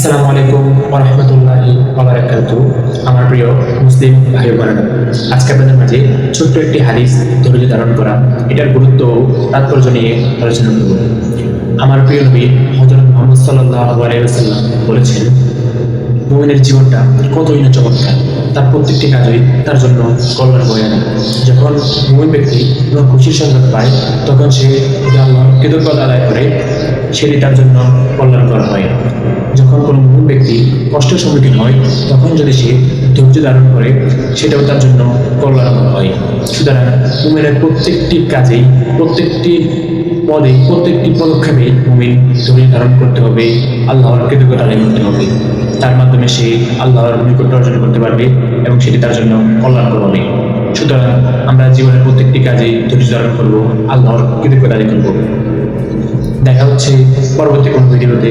আসসালামু আলাইকুম ওরহমতুল্লাহি ওবারাকাতু আমার প্রিয় মুসলিম ভাই বোনেরা আজকে আপনাদের মাঝে ছোট্ট একটি হাদিস ধৈর্য ধারণ করা। এটার গুরুত্ব তাৎপর্য নিয়ে আলোচনা করব। আমার প্রিয় নবী হজরত মোহাম্মদ সাল্লাহ আলাইসাল্লাম বলেছেন, মোমিনের জীবনটা কতই না চমৎকার, তার প্রত্যেকটি কাজই তার জন্য কল্যাণ বয়ে আনে যখন মোমিন ব্যক্তি কোনো খুশির সংবাদ পায়, তখন সে আল্লাহ কৃতজ্ঞতা আদায় করে, সেটি তার জন্য কল্যাণকর হয়। যখন কোনো মোমিন ব্যক্তি কষ্টের সম্মুখীন হয়, তখন যদি সে ধৈর্য ধারণ করে, সেটাও তার জন্য কল্যাণকর হয়। সুতরাং মোমিনের প্রত্যেকটি কাজেই, প্রত্যেকটি পদে, প্রত্যেকটি পদক্ষেপে মুমিন ধৈর্য ধারণ করতে হবে, আল্লাহর কৃতজ্ঞতা আদায় করতে হবে। তার মাধ্যমে সে আল্লাহর নিকট অর্জন করতে পারবে এবং সেটি তার জন্য কল্যাণকর হবে। সুতরাং আমরা জীবনের প্রত্যেকটি কাজেই ধৈর্য ধারণ করব, আল্লাহর কৃতজ্ঞতা আদায় করব। দেখা হচ্ছে পরবর্তী কোন ভিডিওতে।